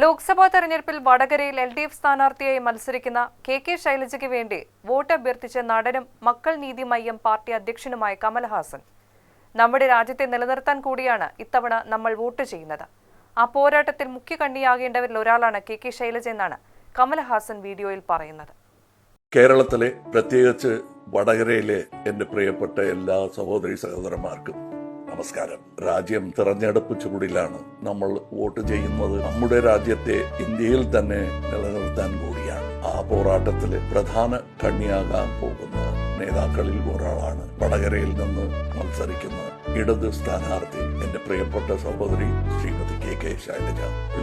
ലോക്സഭാ തെരഞ്ഞെടുപ്പിൽ വടകരയിൽ L D F സ്ഥാനാർത്ഥിയായി മത്സരിക്കുന്ന കെ കെ ശൈലജയ്ക്ക് വേണ്ടി വോട്ട് അഭ്യർത്ഥിച്ച നടനും മക്കൾ നീതി മയ്യം പാർട്ടി അധ്യക്ഷനുമായ കമൽഹാസൻ. നമ്മുടെ രാജ്യത്തെ നിലനിർത്താൻ കൂടിയാണ് ഇത്തവണ നമ്മൾ വോട്ട് ചെയ്യുന്നത്. ആ പോരാട്ടത്തിൽ മുഖ്യ കണ്ണിയാകേണ്ടവരിൽ ഒരാളാണ് കെ കെ ശൈലജ എന്നാണ് കമൽഹാസൻ വീഡിയോയിൽ പറയുന്നത്. കേരളത്തിലെ പ്രത്യേകിച്ച് വടകരയിലെ എന്റെ പ്രിയപ്പെട്ട എല്ലാ സഹോദരി സഹോദരന്മാർക്കും നമസ്കാരം. രാജ്യം തിരഞ്ഞെടുപ്പ് ചൂടിലാണ് നമ്മൾ വോട്ട് ചെയ്യുന്നത്. നമ്മുടെ രാജ്യത്തെ ഇന്ത്യയിൽ തന്നെ നിലനിർത്താൻ കൂടിയാണ് ആ പോരാട്ടത്തിൽ പ്രധാന കണ്ണിയാകാൻ പോകുന്ന നേതാക്കളിൽ ഒരാളാണ് വടകരയിൽ നിന്ന് മത്സരിക്കുന്ന ഇടത് സ്ഥാനാർത്ഥി എന്റെ പ്രിയപ്പെട്ട സഹോദരി ശ്രീമതി കെ കെ ശൈലജ.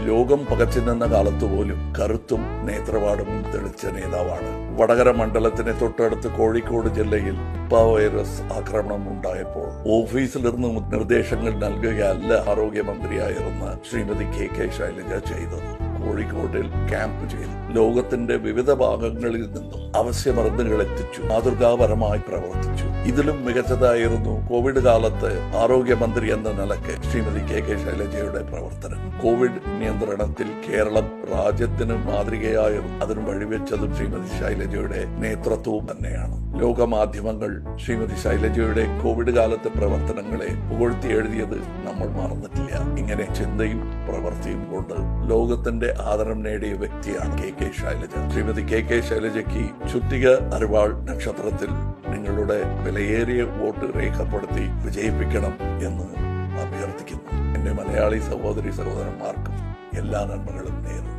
ലോകം പകച്ചു നിന്ന കാലത്ത് പോലും കറുത്തും നേത്രപാടും തെളിച്ച നേതാവാണ്. വടകര മണ്ഡലത്തിന് തൊട്ടടുത്ത് കോഴിക്കോട് ജില്ലയിൽ നിപ്പ വൈറസ് ആക്രമണം ഉണ്ടായപ്പോൾ ഓഫീസിലിരുന്ന് നിർദ്ദേശങ്ങൾ നൽകുകയല്ല ആരോഗ്യമന്ത്രിയായിരുന്ന ശ്രീമതി കെ കെ ശൈലജ ചെയ്തത്. കോഴിക്കോട്ടിൽ ക്യാമ്പ് ചെയ്തു. ലോകത്തിന്റെ വിവിധ ഭാഗങ്ങളിൽ നിന്നും അവശ്യ മരുന്നുകൾ എത്തിച്ചു മാതൃകാപരമായി പ്രവർത്തിച്ചു. ഇതിലും മികച്ചതായിരുന്നു കോവിഡ് കാലത്ത് ആരോഗ്യമന്ത്രി എന്ന നിലയ്ക്ക് ശ്രീമതി കെ കെ ശൈലജയുടെ പ്രവർത്തനം. കോവിഡ് നിയന്ത്രണത്തിൽ കേരളം രാജ്യത്തിന് മാതൃകയായും അതിന് വഴിവെച്ചതും ശ്രീമതി ശൈലജയുടെ നേതൃത്വവും തന്നെയാണ്. ലോകമാധ്യമങ്ങൾ ശ്രീമതി ശൈലജയുടെ കോവിഡ് കാലത്തെ പ്രവർത്തനങ്ങളെ പുകഴ്ത്തി എഴുതിയത് നമ്മൾ മറന്നിട്ടില്ല. ഇങ്ങനെ ചിന്തയും പ്രവൃത്തിയും കൊണ്ട് ലോകത്തിന്റെ ആദരം നേടിയ വ്യക്തിയാണ് K K Shailaja. Shrimati K K ശൈലജയ്ക്ക് ചുറ്റിക അരിവാൾ നക്ഷത്രത്തിൽ നിങ്ങളുടെ വിലയേറിയ വോട്ട് രേഖപ്പെടുത്തി വിജയിപ്പിക്കണം എന്ന് അഭ്യർത്ഥിക്കുന്നു. എന്റെ മലയാളി സഹോദരി സഹോദരന്മാർക്കും എല്ലാ നന്മകളും നേരുന്നു.